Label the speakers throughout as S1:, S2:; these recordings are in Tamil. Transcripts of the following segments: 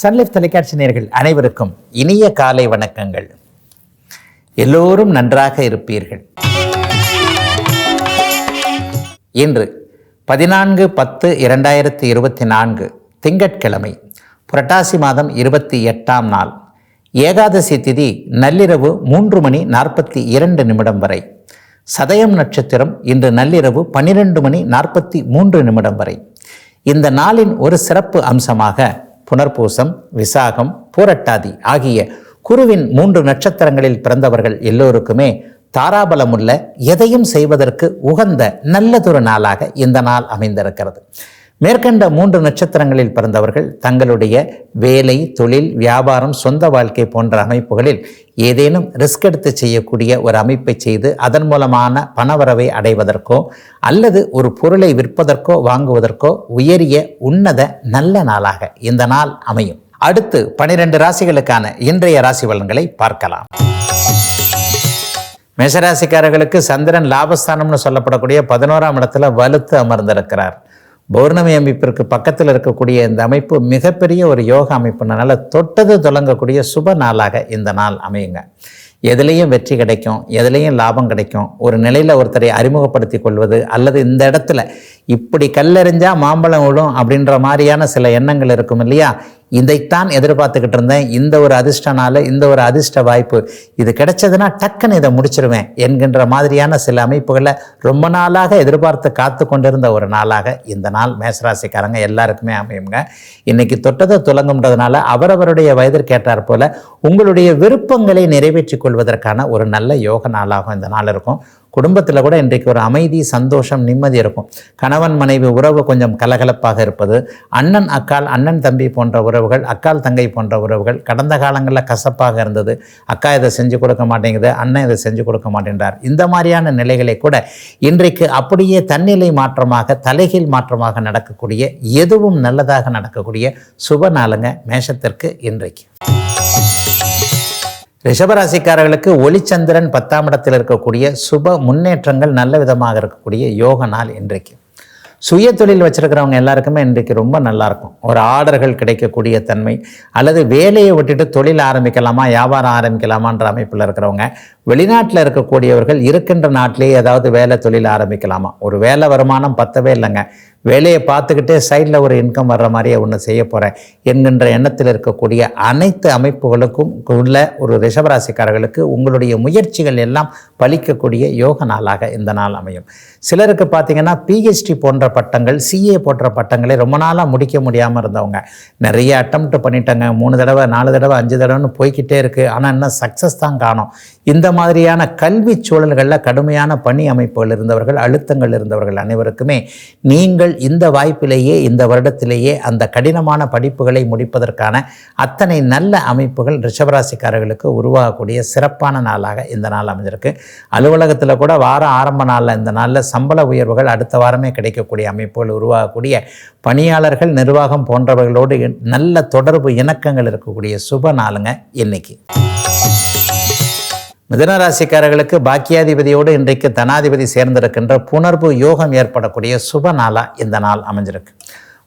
S1: சன்லைஃப் தொலைக்காட்சி நேர்கள் அனைவருக்கும் இனிய காலை வணக்கங்கள். எல்லோரும் நன்றாக இருப்பீர்கள். இன்று பதினான்கு பத்து இரண்டாயிரத்தி இருபத்தி நான்கு திங்கட்கிழமை புரட்டாசி மாதம் இருபத்தி எட்டாம் நாள் ஏகாதசி திதி நள்ளிரவு மூன்று மணி நாற்பத்தி இரண்டு நிமிடம் வரை சதயம் நட்சத்திரம் இன்று நள்ளிரவு பன்னிரெண்டு மணி நாற்பத்தி மூன்று நிமிடம் வரை. இந்த நாளின் ஒரு சிறப்பு அம்சமாக புனர்பூசம் விசாகம் பூரட்டாதி ஆகிய குருவின் மூன்று நட்சத்திரங்களில் பிறந்தவர்கள் எல்லோருக்குமே தாராபலமுள்ள எதையும் செய்வதற்கு உகந்த நல்லதொரு நாளாக இந்த நாள் அமைந்திருக்கிறது. மேற்கண்ட மூன்று நட்சத்திரங்களில் பிறந்தவர்கள் தங்களுடைய வேலை தொழில் வியாபாரம் சொந்த வாழ்க்கை போன்ற அமைப்புகளில் ஏதேனும் ரிஸ்க் எடுத்து செய்யக்கூடிய ஒரு அமைப்பை செய்து அதன் மூலமான பணவரவை அடைவதற்கோ அல்லது ஒரு பொருளை விற்பதற்கோ வாங்குவதற்கோ உயரிய உன்னத நல்ல நாளாக இந்த நாள் அமையும். அடுத்து பனிரெண்டு ராசிகளுக்கான இன்றைய ராசி பலன்களை பார்க்கலாம். மேஷராசிக்காரர்களுக்கு சந்திரன் லாபஸ்தானம்னு சொல்லப்படக்கூடிய பதினோராம் இடத்துல வலுத்து அமர்ந்திருக்கிறார். பௌர்ணமி அமைப்பிற்கு பக்கத்தில் இருக்கக்கூடிய இந்த அமைப்பு மிகப்பெரிய ஒரு யோக அமைப்புனால தொட்டது தொடங்கக்கூடிய சுப நாளாக இந்த நாள் அமையுங்க. எதுலேயும் வெற்றி கிடைக்கும் எதுலேயும் லாபம் கிடைக்கும். ஒரு நிலையில் ஒருத்தரை அறிமுகப்படுத்தி கொள்வது அல்லது இந்த இடத்துல இப்படி கல்லெறிஞ்சா மாம்பழம் விழும் அப்படின்ற மாதிரியான சில எண்ணங்கள் இருக்கும் இல்லையா? இதைத்தான் எதிர்பார்த்துக்கிட்டு இருந்தேன். இந்த ஒரு அதிர்ஷ்ட நாள் இந்த ஒரு அதிர்ஷ்ட வாய்ப்பு. இது கிடைச்சதுன்னா டக்குன்னு இதை முடிச்சிருவேன் என்கின்ற மாதிரியான சில அமைப்புகளை ரொம்ப நாளாக எதிர்பார்த்து காத்து கொண்டிருந்த ஒரு நாளாக இந்த நாள் மேசராசிக்காரங்க எல்லாருக்குமே அமையுங்க. இன்னைக்கு தொட்டதை துலங்கும்ன்றதுனால அவரவருடைய வயதிற்கேற்றாற் போல உங்களுடைய விருப்பங்களை நிறைவேற்றிக் கொள்வதற்கான ஒரு நல்ல யோக நாளாகும் இந்த நாள் இருக்கும். குடும்பத்தில் கூட இன்றைக்கு ஒரு அமைதி சந்தோஷம் நிம்மதி இருக்கும். கணவன் மனைவி உறவு கொஞ்சம் கலகலப்பாக இருப்பது அண்ணன் அக்கால் அண்ணன் தம்பி போன்ற உறவுகள் அக்கால் தங்கை போன்ற உறவுகள் கடந்த காலங்களில் கசப்பாக இருந்தது. அக்கா இதை செஞ்சு கொடுக்க மாட்டேங்குது அண்ணன் இதை செஞ்சு கொடுக்க மாட்டேன்றார். இந்த மாதிரியான நிலைகளை கூட இன்றைக்கு அப்படியே தன்னிலை மாற்றமாக தலைகீழ் மாற்றமாக நடக்கக்கூடிய எதுவும் நல்லதாக நடக்கக்கூடிய சுப நாளுங்க மேஷத்திற்கு இன்றைக்கு. ரிஷபராசிக்காரர்களுக்கு ஒளிச்சந்திரன் பத்தாம் இடத்தில் இருக்கக்கூடிய சுப முன்னேற்றங்கள் நல்ல விதமாக இருக்கக்கூடிய யோக நாள் இன்றைக்கு. சுய தொழில் வச்சுருக்கிறவங்க எல்லாருக்குமே இன்றைக்கு ரொம்ப நல்லாயிருக்கும் ஒரு ஆர்டர்கள் கிடைக்கக்கூடிய தன்மை அல்லது வேலையை விட்டுட்டு தொழில் ஆரம்பிக்கலாமா வியாபாரம் ஆரம்பிக்கலாமான்ற அமைப்பில் இருக்கிறவங்க வெளிநாட்டில் இருக்கக்கூடியவர்கள் இருக்கின்ற நாட்டிலேயே ஏதாவது வேலை தொழில் ஆரம்பிக்கலாமா? ஒரு வேலை வருமானம் பத்தவே இல்லைங்க. வேலையை பார்த்துக்கிட்டே சைடில் ஒரு இன்கம் வர்ற மாதிரியே ஒன்று செய்ய போகிறேன் என்கின்ற எண்ணத்தில் இருக்கக்கூடிய அனைத்து அமைப்புகளுக்கும் உள்ள ஒரு ரிஷபராசிக்காரர்களுக்கு உங்களுடைய முயற்சிகள் எல்லாம் பலிக்கக்கூடிய யோக நாளாக இந்த நாள் அமையும். சிலருக்கு பார்த்தீங்கன்னா பிஹெச்டி போன்ற பட்டங்கள் சிஏ போன்ற பட்டங்களை ரொம்ப நாளாக முடிக்க முடியாமல் இருந்தவங்க. நிறைய அட்டம்ப்ட் பண்ணிட்டாங்க. மூணு தடவை நாலு தடவை அஞ்சு தடவைன்னு போய்கிட்டே இருக்குது ஆனால் இன்னும் சக்ஸஸ் தான் காணும். இந்த மாதிரியான கல்வி சூழல்களில் கடுமையான பணி அமைப்புகள் இருந்தவர்கள் அழுத்தங்கள் இருந்தவர்கள் அனைவருக்குமே நீங்கள் இந்த வாய்ப்பிலேயே இந்த வருடத்திலேயே அந்த கடினமான படிப்புகளை முடிப்பதற்கான அத்தனை நல்ல அமைப்புகள் ரிஷபராசிக்காரர்களுக்கு உருவாகக்கூடிய சிறப்பான நாளாக இந்த நாள் அமைஞ்சிருக்கு. அலுவலகத்தில் கூட வாரம் ஆரம்ப நாளில் இந்த நாளில் சம்பள உயர்வுகள் அடுத்த வாரமே கிடைக்கக்கூடிய அமைப்புகள் உருவாகக்கூடிய பணியாளர்கள் நிர்வாகம் போன்றவர்களோடு நல்ல தொடர்பு இணக்கங்கள் இருக்கக்கூடிய சுப நாளுங்க இன்னைக்கு. மிதனராசிக்காரர்களுக்கு பாக்கியாதிபதியோடு இன்றைக்கு தனாதிபதி சேர்ந்திருக்கின்ற புணர்வு யோகம் ஏற்படக்கூடிய சுப நாளாக இந்த நாள் அமைஞ்சிருக்கு.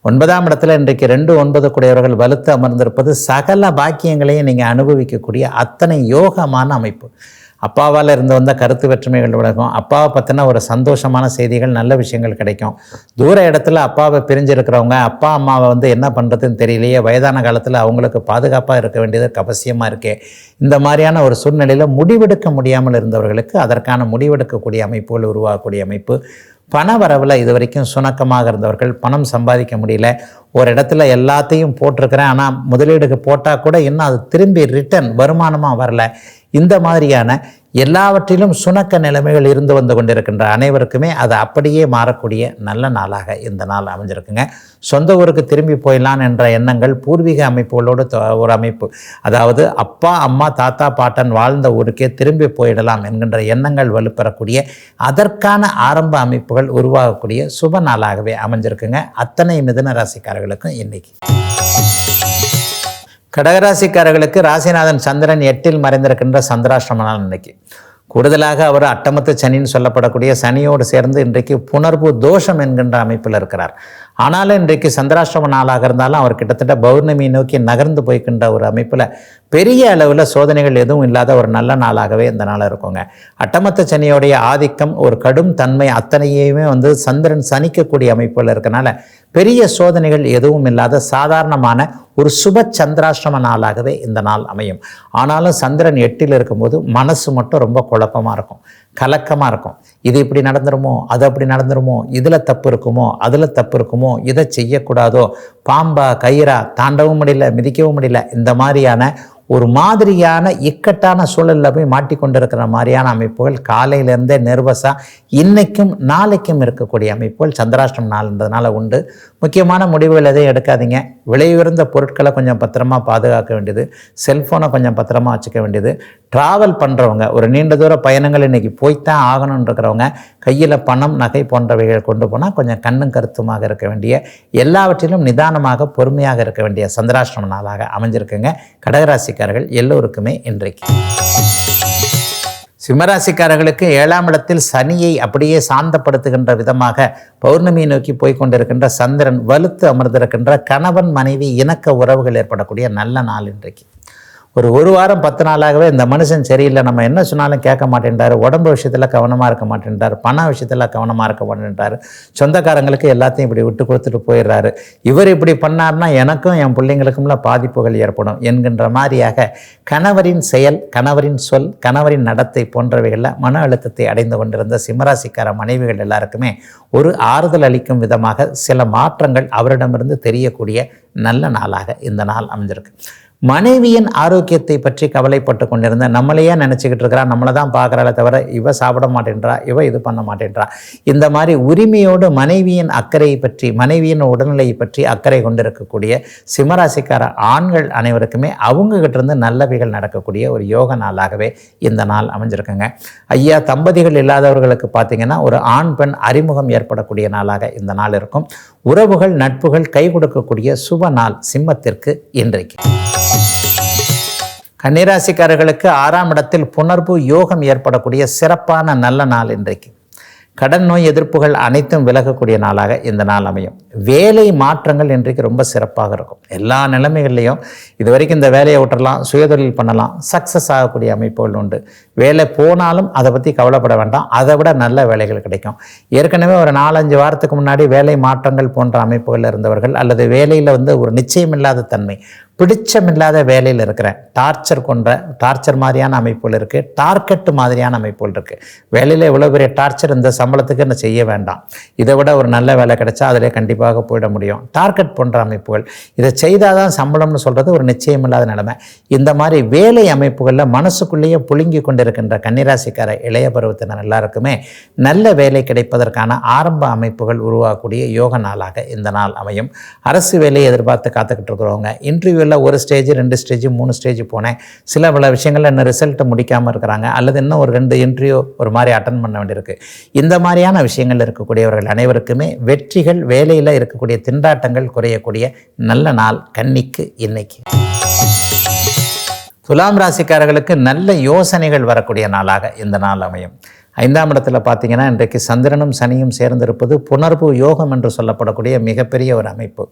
S1: ஒன்பதாம் இடத்துல இன்றைக்கு ரெண்டு ஒன்பது கூடியவர்கள் வலுத்து அமர்ந்திருப்பது சகல பாக்கியங்களையும் நீங்கள் அனுபவிக்கக்கூடிய அத்தனை யோகமான அமைப்பு. அப்பாவால் இருந்து வந்த கருத்து வேற்றுமைகள் விலகும் அப்பாவை பற்றின ஒரு சந்தோஷமான செய்திகள் நல்ல விஷயங்கள் கிடைக்கும். தூர இடத்துல அப்பாவை பிரிஞ்சிருக்கிறவங்க அப்பா அம்மாவை வந்து என்ன பண்ணுறதுன்னு தெரியலையே வயதான காலத்தில் அவங்களுக்கு பாதுகாப்பாக இருக்க வேண்டியது அவசியமாக இருக்கே. இந்த மாதிரியான ஒரு சூழ்நிலையில் முடிவெடுக்க முடியாமல் இருந்தவர்களுக்கு அதற்கான முடிவெடுக்கக்கூடிய அமைப்புகள் உருவாகக்கூடிய அமைப்பு. பண வரவில் இது வரைக்கும் சுணக்கமாக இருந்தவர்கள் பணம் சம்பாதிக்க முடியல. ஒரு இடத்துல எல்லாத்தையும் போட்டிருக்கிறேன். ஆனால் முதலீடுக்கு போட்டால் கூட இன்னும் அது திரும்பி ரிட்டர்ன் வருமானமாக வரல. இந்த மாதிரியான எல்லாவற்றிலும் சுணக்க நிலைமைகள் இருந்து வந்து கொண்டிருக்கின்ற அனைவருக்குமே அது அப்படியே மாறக்கூடிய நல்ல நாளாக இந்த நாள் அமைஞ்சிருக்குங்க. சொந்த ஊருக்கு திரும்பி போயிடலாம் என்ற எண்ணங்கள் பூர்வீக அமைப்புகளோடு ஒரு அமைப்பு. அதாவது அப்பா அம்மா தாத்தா பாட்டன் வாழ்ந்த ஊருக்கே திரும்பி போயிடலாம் என்கின்ற எண்ணங்கள் வலுப்பெறக்கூடிய அதற்கான ஆரம்ப அமைப்புகள் உருவாகக்கூடிய சுப நாளாகவே அமைஞ்சிருக்குங்க. அத்தனை மிதன ராசிக்காரர்களுக்கும் இன்றைக்கி கடகராசிக்காரர்களுக்கு ராசிநாதன் சந்திரன் எட்டில் மறைந்திருக்கின்ற சந்திராஷ்டிரம நாள் இன்னைக்கு கூடுதலாக அவர் அட்டமத்து சனின்னு சொல்லப்படக்கூடிய சனியோடு சேர்ந்து இன்றைக்கு புணர்வு தோஷம் என்கின்ற அமைப்பில் இருக்கிறார். ஆனாலும் இன்றைக்கு சந்திராஷ்டிரம நாளாக இருந்தாலும் அவர் கிட்டத்தட்ட பௌர்ணமி நோக்கி நகர்ந்து போய்க்கின்ற ஒரு அமைப்பில் பெரிய அளவில் சோதனைகள் எதுவும் இல்லாத ஒரு நல்ல நாளாகவே இந்த நாள் இருக்குங்க. அட்டமத்த சனியோடைய ஆதிக்கம் ஒரு கடும் தன்மை அத்தனையுமே வந்து சந்திரன் சனிக்கக்கூடிய அமைப்பில் இருக்கனால பெரிய சோதனைகள் எதுவும் இல்லாத சாதாரணமான ஒரு சுப சந்திராஷ்டம நாளாகவே இந்த நாள் அமையும். ஆனாலும் சந்திரன் எட்டில் இருக்கும்போது மனசு மட்டும் ரொம்ப குழப்பமாக இருக்கும். கலக்கமாக இருக்கும். இது இப்படி நடந்துருமோ? அது அப்படி நடந்துருமோ? இதில் தப்பு இருக்குமோ? அதில் தப்பு இருக்குமோ? இதை செய்யக்கூடாதோ? பாம்பா கயிறா தாண்டவும் முடியல மிதிக்கவும் முடியல இந்த மாதிரியான ஒரு மாதிரியான இக்கட்டான சூழலில் போய் மாட்டிக்கொண்டிருக்கிற மாதிரியான அமைப்புகள் காலையிலேருந்தே நெர்வஸாக இன்றைக்கும் நாளைக்கும் இருக்கக்கூடிய அமைப்புகள் சந்திராஷ்டம் நாள்ன்றதுனால உண்டு. முக்கியமான முடிவுகள் எதையும் எடுக்காதீங்க. விலை உயர்ந்த பொருட்களை கொஞ்சம் பத்திரமா பாதுகாக்க வேண்டியது. செல்ஃபோனை கொஞ்சம் பத்திரமா வச்சுக்க வேண்டியது. ட்ராவல் பண்ணுறவங்க ஒரு நீண்ட தூர பயணங்கள் இன்றைக்கி போய்த்தான் ஆகணும்னு இருக்கிறவங்க கையில் பணம் நகை போன்றவைகள் கொண்டு போனால் கொஞ்சம் கண்ணும் கருத்துமாக இருக்க வேண்டிய எல்லாவற்றிலும் நிதானமாக பொறுமையாக இருக்க வேண்டிய சந்திராஷ்டிரம நாளாக அமைஞ்சிருக்குங்க. கடகராசிக்காரர்கள் எல்லோருக்குமே இன்றைக்கு. சிம்மராசிக்காரர்களுக்கு ஏழாம் இடத்தில் சனியை அப்படியே சாந்தப்படுத்துகின்ற விதமாக பௌர்ணமியை நோக்கி போய் கொண்டிருக்கின்ற சந்திரன் வலுத்து அமர்ந்திருக்கின்ற கணவன் மனைவி இணக்க உறவுகள் ஏற்படக்கூடிய நல்ல நாள் இன்றைக்கு. ஒரு ஒரு வாரம் பத்து நாளாகவே இந்த மனுஷன் சரியில்லை நம்ம என்ன சொன்னாலும் கேட்க மாட்டேன்றாரு உடம்பு விஷயத்தில் கவனமாக இருக்க மாட்டேன்றார் பண விஷயத்தில் கவனமாக இருக்க மாட்டேன்றார் சொந்தக்காரங்களுக்கு எல்லாத்தையும் இப்படி விட்டு கொடுத்துட்டு போயிடுறாரு. இவர் இப்படி பண்ணார்னா எனக்கும் என் பிள்ளைங்களுக்கும்ல பாதிப்புகள் ஏற்படும் என்கின்ற மாதிரியாக கணவரின் செயல் கணவரின் சொல் கணவரின் நடத்தை போன்றவைகளில் மன அழுத்தத்தை அடைந்து கொண்டிருந்த சிம்மராசிக்கார மனைவிகள் எல்லாருக்குமே ஒரு ஆறுதல் அளிக்கும் விதமாக சில மாற்றங்கள் அவரிடமிருந்து தெரியக்கூடிய நல்ல நாளாக இந்த நாள் அமைஞ்சிருக்கு. மனைவியின் ஆரோக்கியத்தை பற்றி கவலைப்பட்டு கொண்டிருந்த நம்மளையே நினச்சிக்கிட்டு இருக்கிறா நம்மளை தான் பார்க்குறாளே தவிர இவ சாப்பிட மாட்டேன்றா இவ இது பண்ண மாட்டேன்றா. இந்த மாதிரி உரிமையோடு மனைவியின் அக்கறையை பற்றி மனைவியின் உடல்நிலையை பற்றி அக்கறை கொண்டிருக்கக்கூடிய சிம்மராசிக்கார ஆண்கள் அனைவருக்குமே அவங்ககிட்ட இருந்து நல்லவைகள் நடக்கக்கூடிய ஒரு யோக நாளாகவே இந்த நாள் அமைஞ்சிருக்குங்க. ஐயா தம்பதிகள் இல்லாதவர்களுக்கு பார்த்தீங்கன்னா ஒரு ஆண் பெண் அறிமுகம் ஏற்படக்கூடிய நாளாக இந்த நாள் இருக்கும். உறவுகள் நட்புகள் கை கொடுக்கக்கூடிய சுப நாள் சிம்மத்திற்கு இன்றைக்கு. கன்னிராசிக்காரர்களுக்கு ஆறாம் இடத்தில் புணர்வு யோகம் ஏற்படக்கூடிய சிறப்பான நல்ல நாள் இன்றைக்கு. கடன் நோய் எதிர்ப்புகள் அனைத்தும் விலகக்கூடிய நாளாக இந்த நாள் அமையும். வேலை மாற்றங்கள் இன்றைக்கு ரொம்ப சிறப்பாக இருக்கும். எல்லா நிலைமைகள்லையும் இது வரைக்கும் இந்த வேலையை விட்டுறலாம் சுயதொழில் பண்ணலாம் சக்ஸஸ் ஆகக்கூடிய அமைப்புகள் உண்டு. வேலை போனாலும் அதை பற்றி கவலைப்பட வேண்டாம். அதை விட நல்ல வேலைகள் கிடைக்கும். ஏற்கனவே ஒரு நாலஞ்சு வாரத்துக்கு முன்னாடி வேலை மாற்றங்கள் போன்ற அமைப்புகள் இருந்தவர்கள் அல்லது வேலையில் வந்து ஒரு நிச்சயமில்லாத தன்மை பிடிச்சமில்லாத வேலையில் இருக்கிறேன் டார்ச்சர் கொண்ட டார்ச்சர் மாதிரியான அமைப்புகள் இருக்குது டார்கெட் மாதிரியான அமைப்புகள் இருக்குது வேலையில் இவ்வளோ பெரிய டார்ச்சர் இந்த சம்பளத்துக்கு நான் செய்ய வேண்டாம். இதை விட ஒரு நல்ல வேலை கிடைச்சா அதிலே கண்டிப்பாக போயிட முடியும். டார்கெட் போன்ற அமைப்புகள். இதை செய்தால் தான் சம்பளம்னு சொல்கிறது ஒரு நிச்சயமில்லாத நிலைமை. இந்த மாதிரி வேலை அமைப்புகளில் மனசுக்குள்ளேயே புழுங்கி கொண்டிருக்கின்ற கன்னிராசிக்கார இளைய பருவத்தினர் எல்லாருக்குமே நல்ல வேலை கிடைப்பதற்கான ஆரம்ப அமைப்புகள் உருவாகக்கூடிய யோக நாளாக இந்த நாள் அமையும். அரசு வேலையை எதிர்பார்த்து காத்துக்கிட்டு இருக்கிறவங்க இன்டர்வியூவில் ஒரு ஸ்டேஜ் ரெண்டு ஸ்டேஜ் மூணு ஸ்டேஜ் போனேன். சில பல விஷயங்களில் இன்னும் ரிசல்ட்டை முடிக்காமல் இருக்கிறாங்க. அல்லது இன்னும் ஒரு ரெண்டு இன்டர்வியூ ஒரு மாதிரி அட்டன் பண்ண வேண்டியிருக்கு. இந்த மாதிரியான விஷயங்கள் இருக்கக்கூடியவர்கள் அனைவருக்குமே வெற்றிகள் வேலையில் இருக்கக்கூடிய திண்டாட்டங்கள் குறையக்கூடிய நல்ல நாள் கன்னிக்கு இன்னைக்கு. துலாம் ராசிக்காரர்களுக்கு நல்ல யோசனைகள் வரக்கூடிய நாளாக இந்த நாள் அமையும். ஐந்தாம் இடத்துல பார்த்தீங்கன்னா இன்றைக்கு சந்திரனும் சனியும் சேர்ந்திருப்பது புணர்வு யோகம் என்று சொல்லப்படக்கூடிய மிகப்பெரிய ஒரு அமைப்பு.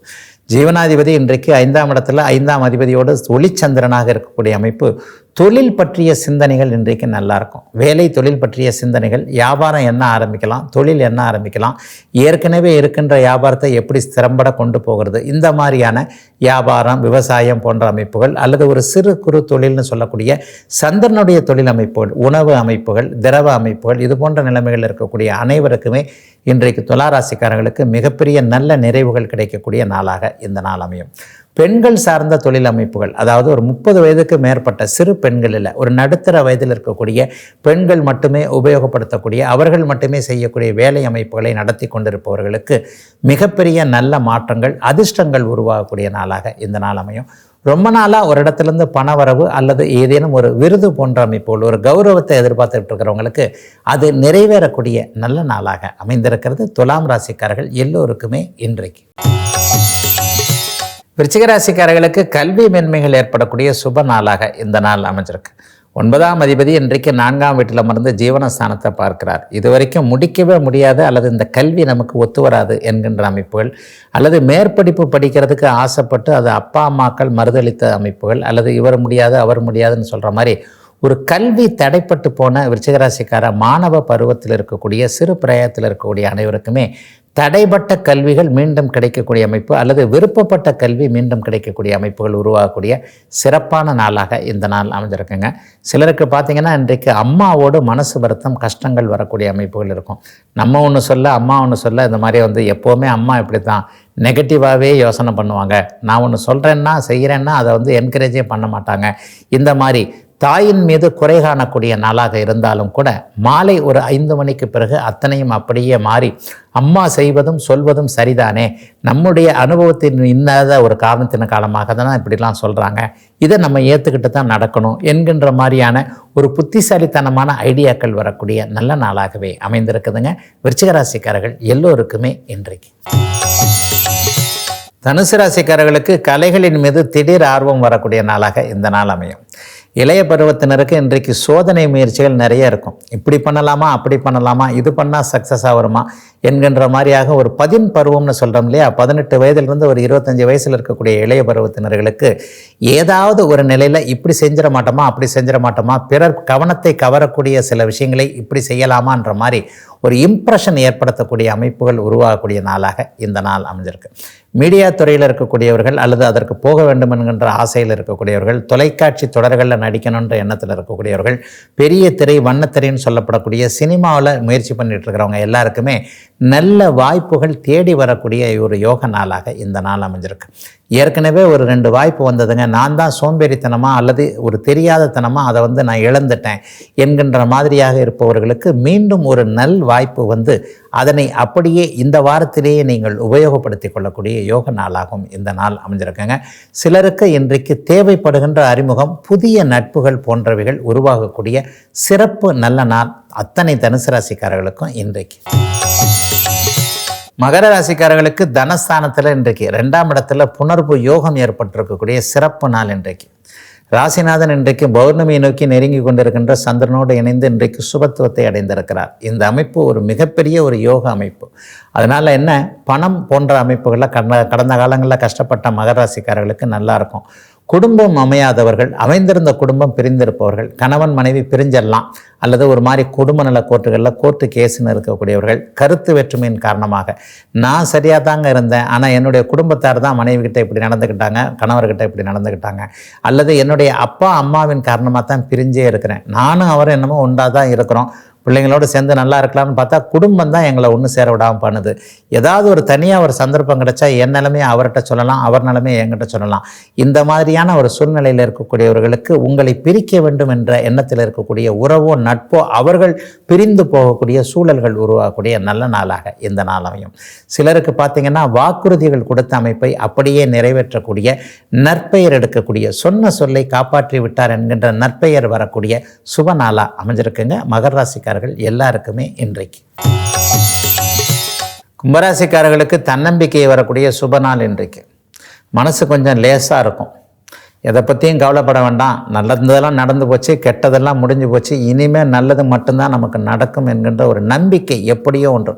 S1: ஜீவனாதிபதி இன்றைக்கு ஐந்தாம் இடத்துல ஐந்தாம் அதிபதியோடு ஒளிச்சந்திரனாக இருக்கக்கூடிய அமைப்பு. தொழில் பற்றிய சிந்தனைகள் இன்றைக்கு நல்லாயிருக்கும். வேலை தொழில் பற்றிய சிந்தனைகள். வியாபாரம் என்ன ஆரம்பிக்கலாம்? தொழில் என்ன ஆரம்பிக்கலாம்? ஏற்கனவே இருக்கின்ற வியாபாரத்தை எப்படி திறம்பட கொண்டு போகிறது? இந்த மாதிரியான வியாபாரம் விவசாயம் போன்ற அமைப்புகள் அல்லது ஒரு சிறு குறு தொழில்னு சொல்லக்கூடிய சந்திரனுடைய தொழில் அமைப்புகள் உணவு அமைப்புகள் திரவ அமைப்புகள் இது போன்ற நிலைமைகள் இருக்கக்கூடிய அனைவருக்குமே இன்றைக்கு துளாராசிக்காரர்களுக்கு மிகப்பெரிய நல்ல நிறைவுகள் கிடைக்கக்கூடிய நாளாக இந்த நாள் அமையும். பெண்கள் சார்ந்த தொழில் அமைப்புகள் அதாவது ஒரு முப்பது வயதுக்கு மேற்பட்ட சிறு பெண்கள் இல்லை ஒரு நடுத்தர வயதில் இருக்கக்கூடிய பெண்கள் மட்டுமே உபயோகப்படுத்தக்கூடிய அவர்கள் மட்டுமே செய்யக்கூடிய வேலை அமைப்புகளை நடத்தி கொண்டிருப்பவர்களுக்கு மிகப்பெரிய நல்ல மாற்றங்கள் அதிர்ஷ்டங்கள் உருவாகக்கூடிய நாளாக இந்த நாள் அமையும். ரொம்ப நாளாக ஒரு இடத்துலேருந்து பணவரவு அல்லது ஏதேனும் ஒரு விருது போன்ற அமைப்புகள் ஒரு கௌரவத்தை எதிர்பார்த்துட்டு இருக்கிறவங்களுக்கு அது நிறைவேறக்கூடிய நல்ல நாளாக அமைந்திருக்கிறது. துலாம் ராசிக்காரர்கள் எல்லோருக்குமே இன்றைக்கு. விருச்சிகராசிக்காரர்களுக்கு கல்வி மேன்மைகள் ஏற்படக்கூடிய சுப நாளாக இந்த நாள் அமைஞ்சிருக்கு. ஒன்பதாம் அதிபதி இன்றைக்கு நான்காம் வீட்டில் அமர்ந்து ஜீவனஸ்தானத்தை பார்க்கிறார். இது வரைக்கும் முடிக்கவே முடியாது அல்லது இந்த கல்வி நமக்கு ஒத்து வராது என்கின்ற அமைப்புகள் அல்லது மேற்படிப்பு படிக்கிறதுக்கு ஆசைப்பட்டு அது அப்பா அம்மாக்கள் மறுதளித்த அமைப்புகள் அல்லது இவர் முடியாது அவர் முடியாதுன்னு சொல்கிற மாதிரி ஒரு கல்வி தடைப்பட்டு போன விருச்சிகராசிக்கார மாணவ பருவத்தில் இருக்கக்கூடிய சிறு பிரயத்தில் இருக்கக்கூடிய அனைவருக்குமே தடைப்பட்ட கல்விகள் மீண்டும் கிடைக்கக்கூடிய அமைப்பு அல்லது விருப்பப்பட்ட கல்வி மீண்டும் கிடைக்கக்கூடிய அமைப்புகள் உருவாகக்கூடிய சிறப்பான நாளாக இந்த நாள் அமைஞ்சிருக்குங்க. சிலருக்கு பார்த்தீங்கன்னா இன்றைக்கு அம்மாவோடு மனசு வருத்தம் கஷ்டங்கள் வரக்கூடிய அமைப்புகள் இருக்கும். நம்ம ஒன்று சொல்ல அம்மா ஒன்று சொல்ல இந்த மாதிரி வந்து எப்போவுமே அம்மா இப்படி தான் நெகட்டிவாகவே யோசனை பண்ணுவாங்க. நான் ஒன்று சொல்கிறேன்னா செய்கிறேன்னா அதை வந்து என்கரேஜே பண்ண மாட்டாங்க. இந்த மாதிரி தாயின் மீது குறை காணக்கூடிய நாளாக இருந்தாலும் கூட மாலை ஒரு ஐந்து மணிக்கு பிறகு அத்தனையும் அப்படியே மாறி அம்மா செய்வதும் சொல்வதும் சரிதானே? நம்முடைய அனுபவத்தின் இன்னாத ஒரு காரணத்தின் காலமாக தான் இப்படிலாம் சொல்கிறாங்க இதை நம்ம ஏற்றுக்கிட்டு தான் நடக்கணும் என்கின்ற மாதிரியான ஒரு புத்திசாலித்தனமான ஐடியாக்கள் வரக்கூடிய நல்ல நாளாகவே அமைந்திருக்குதுங்க. விருச்சிகராசிக்காரர்கள் எல்லோருக்குமே இன்றைக்கு. தனுசு ராசிக்காரர்களுக்கு கலைகளின் மீது திடீர் ஆர்வம் வரக்கூடிய நாளாக இந்த நாள் அமையும். இளைய பருவத்தினருக்கு இன்றைக்கு சோதனை முயற்சிகள் நிறைய இருக்கும். இப்படி பண்ணலாமா அப்படி பண்ணலாமா இது பண்ணால் சக்ஸஸ் ஆகுமா என்கின்ற மாதிரியாக ஒரு பதின் பருவம்னு சொல்கிறோம் இல்லையா? பதினெட்டு வயதிலிருந்து ஒரு இருபத்தஞ்சி வயசில் இருக்கக்கூடிய இளைய பருவத்தினர்களுக்கு ஏதாவது ஒரு நிலையில் இப்படி செஞ்சிட மாட்டோமா அப்படி செஞ்சிட மாட்டோமா பிறர் கவனத்தை கவரக்கூடிய சில விஷயங்களை இப்படி செய்யலாமான்ற மாதிரி ஒரு இம்ப்ரெஷன் ஏற்படுத்தக்கூடிய அமைப்புகள் உருவாகக்கூடிய நாளாக இந்த நாள் அமைஞ்சிருக்கு. மீடியா துறையில் இருக்கக்கூடியவர்கள் அல்லது அதற்கு போக வேண்டும் என்கின்ற ஆசையில் இருக்கக்கூடியவர்கள் தொலைக்காட்சி தொடர்களில் நடிக்கணுன்ற எண்ணத்தில் இருக்கக்கூடியவர்கள் பெரிய திரை வண்ணத்திரைன்னு சொல்லப்படக்கூடிய சினிமாவில் முயற்சி பண்ணிட்டு இருக்கிறவங்க எல்லாருக்குமே நல்ல வாய்ப்புகள் தேடி வரக்கூடிய ஒரு யோக நாளாக இந்த நாள் அமைஞ்சிருக்கு. ஏற்கனவே ஒரு ரெண்டு வாய்ப்பு வந்ததுங்க. நான் தான் சோம்பேறித்தனமாக அல்லது ஒரு தெரியாதத்தனமாக அதை வந்து நான் இழந்துட்டேன் என்கின்ற மாதிரியாக இருப்பவர்களுக்கு மீண்டும் ஒரு நல் வாய்ப்பு வந்து அதனை அப்படியே இந்த வாரத்திலேயே நீங்கள் உபயோகப்படுத்தி கொள்ளக்கூடிய யோக நாளாகும் இந்த நாள் அமைஞ்சிருக்குங்க. சிலருக்கு இன்றைக்கு தேவைப்படுகின்ற அறிமுகம் புதிய நட்புகள் போன்றவைகள் உருவாகக்கூடிய சிறப்பு நல்ல நாள் அத்தனை தனுசு ராசிக்காரர்களுக்கும் இன்றைக்கு. மகர ராசிக்காரர்களுக்கு தனஸ்தானத்தில் இன்றைக்கு ரெண்டாம் இடத்துல புணர்வு யோகம் ஏற்பட்டிருக்கக்கூடிய சிறப்பு நாள் இன்றைக்கு. ராசிநாதன் இன்றைக்கு பௌர்ணமியை நோக்கி நெருங்கி கொண்டிருக்கின்ற சந்திரனோடு இணைந்து இன்றைக்கு சுபத்துவத்தை அடைந்திருக்கிறார். இந்த அமைப்பு ஒரு மிகப்பெரிய ஒரு யோக அமைப்பு. அதனால் என்ன? பணம் போன்ற அமைப்புகளில் கடந்த கடந்த காலங்களில் கஷ்டப்பட்ட மகர ராசிக்காரர்களுக்கு குடும்பம் அமையாதவர்கள் அமைந்திருந்த குடும்பம் பிரிந்திருப்பவர்கள் கணவன் மனைவி பிரிஞ்சிடலாம் அல்லது ஒரு மாதிரி குடும்ப நல கோர்ட்டுகளில் கோர்ட்டு கேஸுன்னு இருக்கக்கூடியவர்கள் கருத்து வேற்றுமையின் காரணமாக நான் சரியாக தாங்க இருந்தேன் ஆனால் என்னுடைய குடும்பத்தார் தான் மனைவி கிட்ட இப்படி நடந்துக்கிட்டாங்க கணவர்கிட்ட இப்படி நடந்துக்கிட்டாங்க அல்லது என்னுடைய அப்பா அம்மாவின் காரணமாக தான் பிரிஞ்சே இருக்கிறேன். நானும் அவரும் என்னமோ ஒன்றாக தான் இருக்கிறோம். பிள்ளைங்களோடு சேர்ந்து நல்லா இருக்கலாம்னு பார்த்தா குடும்பம் தான் எங்களை ஒன்று சேர விடாமல் பண்ணுது. ஏதாவது ஒரு தனியாக ஒரு சந்தர்ப்பம் கிடைச்சா என் நிலைமையை அவர்கிட்ட சொல்லலாம் அவர் நிலைமையை என்கிட்ட சொல்லலாம். இந்த மாதிரியான ஒரு சூழ்நிலையில் இருக்கக்கூடியவர்களுக்கு உங்களை பிரிக்க வேண்டும் என்ற எண்ணத்தில் இருக்கக்கூடிய உறவோ நட்போ அவர்கள் பிரிந்து போகக்கூடிய சூழல்கள் உருவாகக்கூடிய நல்ல நாளாக இந்த நாள் அமையும். சிலருக்கு பார்த்தீங்கன்னா வாக்குறுதிகள் கொடுத்த அமைப்பை அப்படியே நிறைவேற்றக்கூடிய நற்பெயர் எடுக்கக்கூடிய சொன்ன சொல்லை காப்பாற்றி விட்டார் என்கின்ற நற்பெயர் வரக்கூடிய சுப நாளாக அமைஞ்சிருக்குங்க. மகர ராசிக்காரர்கள் எல்லாருக்குமே இன்றைக்கு. கும்பராசிக்காரர்களுக்கு தன்னம்பிக்கை வரக்கூடிய சுப நாள் இன்றைக்கு. மனசு கொஞ்சம் லேசாக இருக்கும். எதை பற்றியும் கவலைப்பட வேண்டாம். நல்லதெல்லாம் நடந்து போச்சு கெட்டதெல்லாம் முடிஞ்சு போச்சு. இனிமேல் நல்லது மட்டும்தான் நமக்கு நடக்கும் என்கின்ற ஒரு நம்பிக்கை எப்படியோ ஒன்று.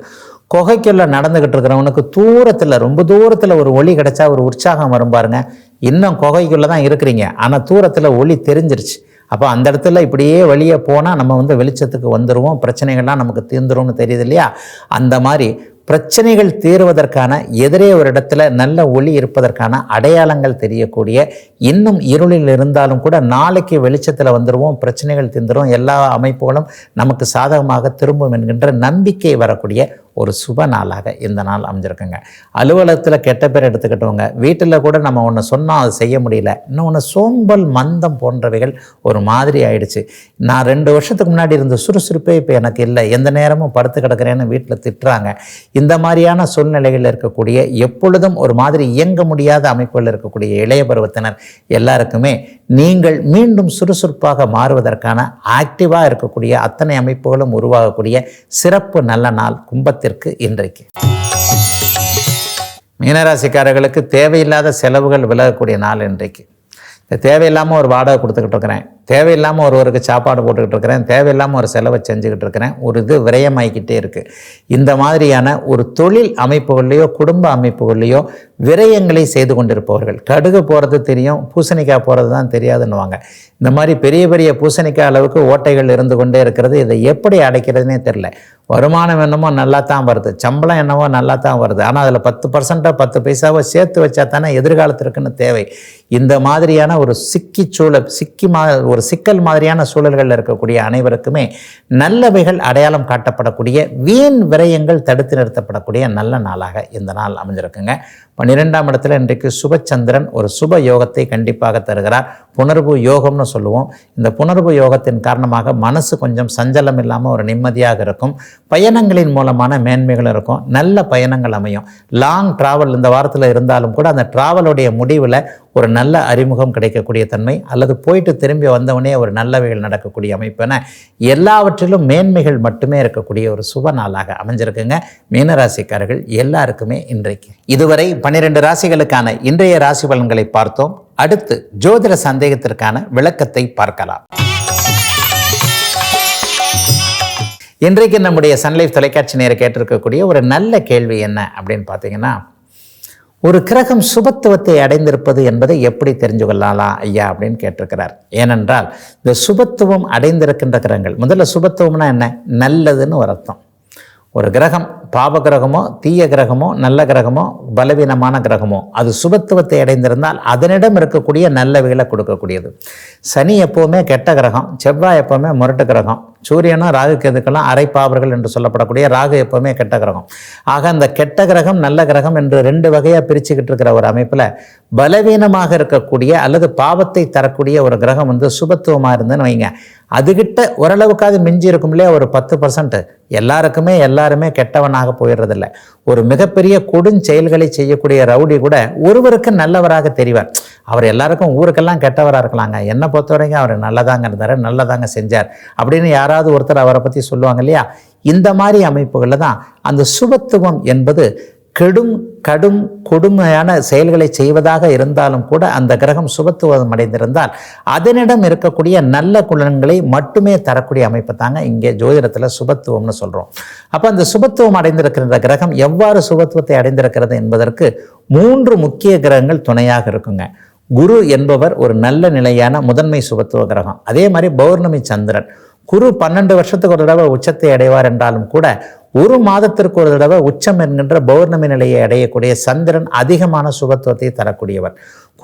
S1: குகைக்குள்ள நடந்துக்கிட்டு இருக்கிறவனுக்கு தூரத்தில் ரொம்ப தூரத்தில் ஒரு ஒளி கிடைச்சா ஒரு உற்சாகம் வரும் பாருங்க. இன்னும் குகைக்குள்ளே தான் இருக்கிறீங்க. ஆனால் தூரத்தில் ஒளி தெரிஞ்சிருச்சு. அப்போ அந்த இடத்துல இப்படியே வெளியே போனால் நம்ம வந்து வெளிச்சத்துக்கு வந்துடுவோம் பிரச்சனைகள்லாம் நமக்கு தீர்ந்துரும்னு தெரியுது இல்லையா? அந்த மாதிரி பிரச்சனைகள் தீர்வதற்கான எதிரே ஒரு இடத்துல நல்ல ஒளி இருப்பதற்கான அடையாளங்கள் தெரியக்கூடிய இன்னும் இருளில் இருந்தாலும் கூட நாளைக்கு வெளிச்சத்தில் வந்துடுவோம் பிரச்சனைகள் தீர்ந்துடும் எல்லா அமைப்புகளும் நமக்கு சாதகமாக திரும்பும் என்கின்ற நம்பிக்கை வரக்கூடிய ஒரு சுப நாளாக இந்த நாள் அமைஞ்சிருக்குங்க. அலுவலகத்தில் கெட்ட பேர் எடுத்துக்கிட்டவங்க வீட்டில் கூட நம்ம ஒன்று சொன்னால் அது செய்ய முடியல. இன்னொன்று சோம்பல் மந்தம் போன்றவைகள் ஒரு மாதிரி ஆயிடுச்சு. நான் ரெண்டு வருஷத்துக்கு முன்னாடி இருந்த சுறுசுறுப்பே இப்போ எனக்கு இல்லை. எந்த நேரமும் படுத்து கிடக்கிறேன்னு வீட்டில் திட்டுறாங்க. இந்த மாதிரியான சூழ்நிலைகளில் இருக்கக்கூடிய எப்பொழுதும் ஒரு மாதிரி இயங்க முடியாத அமைப்புகளில் இருக்கக்கூடிய இளைய பருவத்தினர் எல்லாருக்குமே நீங்கள் மீண்டும் சுறுசுறுப்பாக மாறுவதற்கான ஆக்டிவாக இருக்கக்கூடிய அத்தனை அமைப்புகளும் உருவாகக்கூடிய சிறப்பு நல்ல நாள் கும்பத்திற்கு இன்றைக்கு. மீனராசிக்காரர்களுக்கு தேவையில்லாத செலவுகள் விலகக்கூடிய நாள் இன்றைக்கு. தேவையில்லாமல் ஒரு வாடகை கொடுத்துக்கிட்டு இருக்கிறேன். தேவையில்லாமல் ஒருவருக்கு சாப்பாடு போட்டுக்கிட்டு இருக்கிறேன் தேவையில்லாமல் ஒரு செலவை செஞ்சுக்கிட்டு இருக்கிறேன் ஒரு இது விரயமாகிக்கிட்டே இருக்குது இந்த மாதிரியான ஒரு தொழில் அமைப்புகள்லையோ குடும்ப அமைப்புகள்லையோ விரயங்களை செய்து கொண்டிருப்பவர்கள். கடுகு போகிறது தெரியும் பூசணிக்காய் போகிறது தான் தெரியாதுன்னுவாங்க. இந்த மாதிரி பெரிய பெரிய பூசணிக்காய் அளவுக்கு ஓட்டைகள் இருந்து கொண்டே இருக்கிறது இதை எப்படி அடைக்கிறதுனே தெரில வருமானம் என்னமோ நல்லா தான் வருது சம்பளம் என்னவோ நல்லா தான் வருது. ஆனால் அதில் பத்து பர்சண்ட்டாக பத்து பைசாவோ சேர்த்து வச்சா தானே எதிர்காலத்திற்குன்னு தேவை. இந்த மாதிரியான ஒரு சிக்கி சூழல் சிக்கி மா ஒரு சிக்கல் மாதிரியான சூழல்களில் இருக்கக்கூடிய அனைவருக்குமே நல்லவைகள் அடையாளம் காட்டப்படக்கூடிய வீண் விரயங்கள் தடுத்து நிறுத்தப்படக்கூடிய நல்ல நாளாக இந்த நாள் அமைஞ்சிருக்குங்க. பன்னிரெண்டாம் இடத்துல இன்றைக்கு சுபச்சந்திரன் ஒரு சுப யோகத்தை கண்டிப்பாக தருகிறார். புணர்வு யோகம்னு சொல்லுவோம். இந்த புணர்வு யோகத்தின் காரணமாக மனசு கொஞ்சம் சஞ்சலம் இல்லாமல் ஒரு நிம்மதியாக இருக்கும். பயணங்களின் மூலமான மேன்மைகள் இருக்கும். நல்ல பயணங்கள் அமையும். லாங் டிராவல் இந்த வாரத்தில் இருந்தாலும் கூட அந்த டிராவலுடைய முடிவில் ஒரு நல்ல அறிமுகம் கிடைக்கக்கூடிய தன்மை அல்லது போயிட்டு திரும்பி வந்தவனே ஒரு நல்லவைகள் நடக்கக்கூடிய அமைப்பு என எல்லாவற்றிலும் மேன்மைகள் மட்டுமே இருக்கக்கூடிய ஒரு சுப நாளாக அமைஞ்சிருக்குங்க. மீனராசிக்காரர்கள் எல்லாருக்குமே இன்றைக்கு. இதுவரை பன்னிரண்டு ராசிகளுக்கான இன்றைய ராசி பலன்களை பார்த்தோம். அடுத்து ஜோதிட சந்தேகத்திற்கான விளக்கத்தை பார்க்கலாம். இன்றைக்கு நம்முடைய சன்லைஃப் தொலைக்காட்சி நேர கேட்டிருக்கக்கூடிய ஒரு நல்ல கேள்வி என்ன அப்படின்னு பார்த்தீங்கன்னா ஒரு கிரகம் சுபத்துவத்தை அடைந்திருப்பது என்பதை எப்படி தெரிஞ்சு கொள்ளலாம் ஐயா அப்படின்னு கேட்டிருக்கிறார். ஏனென்றால் இந்த சுபத்துவம் அடைந்திருக்கின்ற கிரகங்கள் முதல்ல சுபத்துவம்னா என்ன? நல்லதுன்னு ஒரு அர்த்தம். ஒரு கிரகம் பாப கிரகமோ தீய கிரகமோ நல்ல கிரகமோ பலவீனமான கிரகமோ அது சுபத்துவத்தை அடைந்திருந்தால் அதனிடம் இருக்கக்கூடிய நல்லவைகளை கொடுக்கக்கூடியது. சனி எப்போவுமே கெட்ட கிரகம் செவ்வாய் எப்போவுமே முரட்டு கிரகம் சூரியனும் ராகு கேதுக்கெல்லாம் அரைப்பாவர்கள் என்று சொல்லப்படக்கூடிய ராகு எப்போவுமே கெட்ட கிரகம். ஆக அந்த கெட்ட கிரகம் நல்ல கிரகம் என்று ரெண்டு வகையாக பிரிச்சுக்கிட்டு இருக்கிற ஒரு அமைப்பில் பலவீனமாக இருக்கக்கூடிய அல்லது பாவத்தை தரக்கூடிய ஒரு கிரகம் வந்து சுபத்துவமாக இருந்துன்னு வைங்க. அதுகிட்ட ஓரளவுக்காவது மிஞ்சி இருக்கும் இல்லையா? ஒரு பத்து பர்சன்ட் எல்லாருக்குமே எல்லாருமே கெட்டவனாக போயிடுறதில்ல. ஒரு மிகப்பெரிய கொடுஞ்செயல்களை செய்யக்கூடிய ரவுடி கூட ஒருவருக்கு நல்லவராக தெரிவார். அவர் எல்லாருக்கும் ஊருக்கெல்லாம் கெட்டவராக இருக்கலாங்க. என்னை பொறுத்த வரைக்கும் அவர் நல்லதாங்க இருந்தார் நல்லதாங்க செஞ்சார். அப்படின்னு யாராவது ஒருத்தர் அவரை பற்றி சொல்லுவாங்க இல்லையா? இந்த மாதிரி அமைப்புகளில் தான் அந்த சுபத்துவம் என்பது கெடும் கடும் கொடுமையான செயல்களை செய்வதாக இருந்தாலும் கூட அந்த கிரகம் சுபத்துவம் அடைந்திருந்தால் அதனிடம் இருக்கக்கூடிய நல்ல குலன்களை மட்டுமே தரக்கூடிய அமைப்பு தாங்க இங்கே ஜோதிடத்தில் சுபத்துவம்னு சொல்கிறோம் அப்போ அந்த சுபத்துவம் அடைந்திருக்கிற கிரகம் எவ்வாறு சுபத்துவத்தை அடைந்திருக்கிறது என்பதற்கு மூன்று முக்கிய கிரகங்கள் துணையாக இருக்குங்க. குரு என்பவர் ஒரு நல்ல நிலையான முதன்மை சுபத்துவ கிரகம். அதே மாதிரி பௌர்ணமி சந்திரன். குரு பன்னெண்டு வருஷத்துக்கு ஒரு தடவை உச்சத்தை அடைவார் என்றாலும் கூட ஒரு மாதத்திற்கு ஒரு தடவை உச்சம் என்கின்ற பௌர்ணமி நிலையை அடையக்கூடிய சந்திரன் அதிகமான சுபத்துவத்தை தரக்கூடியவர்.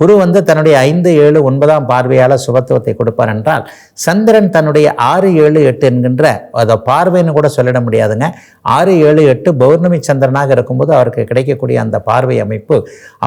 S1: குரு வந்து தன்னுடைய ஐந்து ஏழு ஒன்பதாம் பார்வையால் சுபத்துவத்தை கொடுப்பார் என்றால் சந்திரன் தன்னுடைய ஆறு ஏழு எட்டு என்கின்ற அதை பார்வைன்னு கூட சொல்லிட முடியாதுங்க. ஆறு ஏழு எட்டு பௌர்ணமி சந்திரனாக இருக்கும்போது அவருக்கு கிடைக்கக்கூடிய அந்த பார்வை அமைப்பு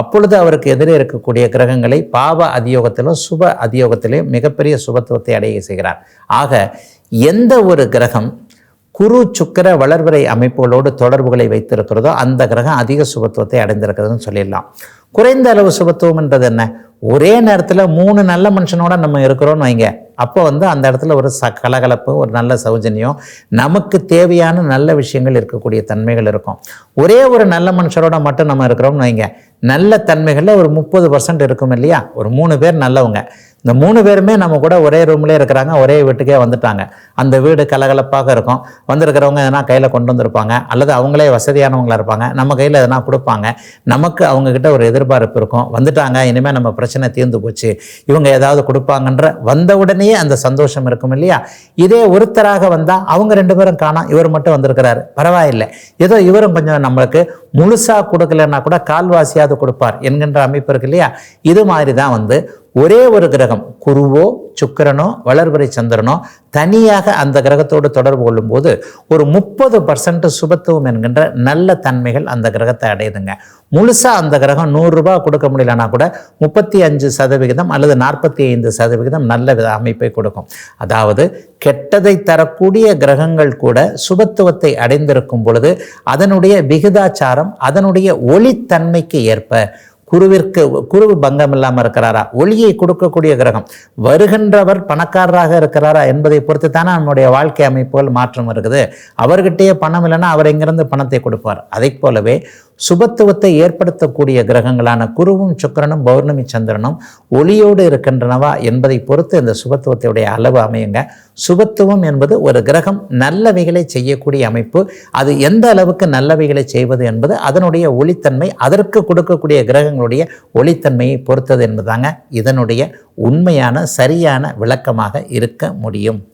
S1: அப்பொழுது அவருக்கு எதிரே இருக்கக்கூடிய கிரகங்களை பாவ அதியோகத்திலும் சுப அதியோகத்திலும் மிகப்பெரிய சுபத்துவத்தை அடைய செய்கிறார். ஆக எந்த ஒரு கிரகம் குரு சுக்கர வளர்வரை அமைப்புகளோடு தொடர்புகளை வைத்திருக்கிறதோ அந்த கிரகம் அதிக சுபத்துவத்தை அடைந்திருக்கிறதுன்னு சொல்லிடலாம். குறைந்த அளவு சுபத்துவம்ன்றது என்ன? ஒரே நேரத்தில் மூணு நல்ல மனுஷனோட நம்ம இருக்கிறோம்னு வைங்க. அப்போ வந்து அந்த இடத்துல ஒரு ச கலகலப்பு ஒரு நல்ல சௌஜன்யம் நமக்கு தேவையான நல்ல விஷயங்கள் இருக்கக்கூடிய தன்மைகள் இருக்கும். ஒரே ஒரு நல்ல மனுஷரோட மட்டும் நம்ம இருக்கிறோம்னு வைங்க. நல்ல தன்மைகளில் ஒரு முப்பது பர்சன்ட் இருக்கும் இல்லையா? ஒரு மூணு பேர் நல்லவங்க. இந்த மூணு பேருமே நம்ம கூட ஒரே ரூம்லேயே இருக்கிறாங்க ஒரே வீட்டுக்கே வந்துட்டாங்க. அந்த வீடு கலகலப்பாக இருக்கும். வந்திருக்கிறவங்க எதனா கையில் கொண்டு வந்திருப்பாங்க அல்லது அவங்களே வசதியானவங்களா இருப்பாங்க நம்ம கையில் எதனா கொடுப்பாங்க நமக்கு அவங்கக்கிட்ட ஒரு எதிர்பார்ப்பு இருக்கும். வந்துட்டாங்க இனிமேல் நம்ம பிரச்சனை தீர்ந்து போச்சு. இவங்க ஏதாவது கொடுப்பாங்கன்ற வந்த உடனேயே அந்த சந்தோஷம் இருக்கும் இல்லையா? இதே ஒருத்தராக வந்தால் அவங்க ரெண்டு பேரும் காணோம் இவர் மட்டும் வந்திருக்கிறாரு. பரவாயில்லை. ஏதோ இவரும் கொஞ்சம் நம்மளுக்கு முழுசாக கொடுக்கலன்னா கூட கால்வாசியாவது கொடுப்பார் என்கின்ற அமைப்பு இருக்கு இல்லையா? இது மாதிரி தான் வந்து ஒரே ஒரு கிரகம் குருவோ சுக்கிரனோ வளர்பிறை சந்திரனோ தனியாக அந்த கிரகத்தோடு தொடர்பு கொள்ளும்போது ஒரு முப்பது பர்சன்ட் சுபத்துவம் என்கின்ற நல்ல தன்மைகள் அந்த கிரகத்தை அடையுதுங்க. முழுசாக அந்த கிரகம் நூறுரூபா கொடுக்க முடியலன்னா கூட முப்பத்தி அஞ்சு சதவிகிதம் அல்லது நாற்பத்தி ஐந்து சதவிகிதம் நல்ல வித அமைப்பை கொடுக்கும். அதாவது கெட்டதை தரக்கூடிய கிரகங்கள் கூட சுபத்துவத்தை அடைந்திருக்கும் பொழுது அதனுடைய விகிதாச்சாரம் அதனுடைய ஒளித்தன்மைக்கு ஏற்ப குருவிற்கு குருவு பங்கம் இல்லாமல் இருக்கிறாரா? ஒளியை கொடுக்கக்கூடிய கிரகம். வருகின்றவர் பணக்காரராக இருக்கிறாரா என்பதை பொறுத்து தானே நம்முடைய வாழ்க்கை அமைப்புகள் மாற்றம் இருக்குது அவர்கிட்டயே பணம் இல்லைன்னா அவர் எங்கிருந்து பணத்தை கொடுப்பார்? அதை போலவே சுபத்துவத்தை ஏற்படுத்தக்கூடிய கிரகங்களான குருவும் சுக்கிரனும் பௌர்ணமி சந்திரனும் ஒளியோடு இருக்கின்றனவா என்பதை பொறுத்து இந்த சுபத்துவத்தையுடைய அளவு அமையுங்க. சுபத்துவம் என்பது ஒரு கிரகம் நல்லவைகளை செய்யக்கூடிய அமைப்பு. அது எந்த அளவுக்கு நல்லவைகளை செய்வது என்பது அதனுடைய ஒளித்தன்மை அதற்கு கொடுக்கக்கூடிய கிரகங்களுடைய ஒளித்தன்மையை பொறுத்தது என்பதாங்க இதனுடைய உண்மையான சரியான விளக்கமாக இருக்க முடியும்.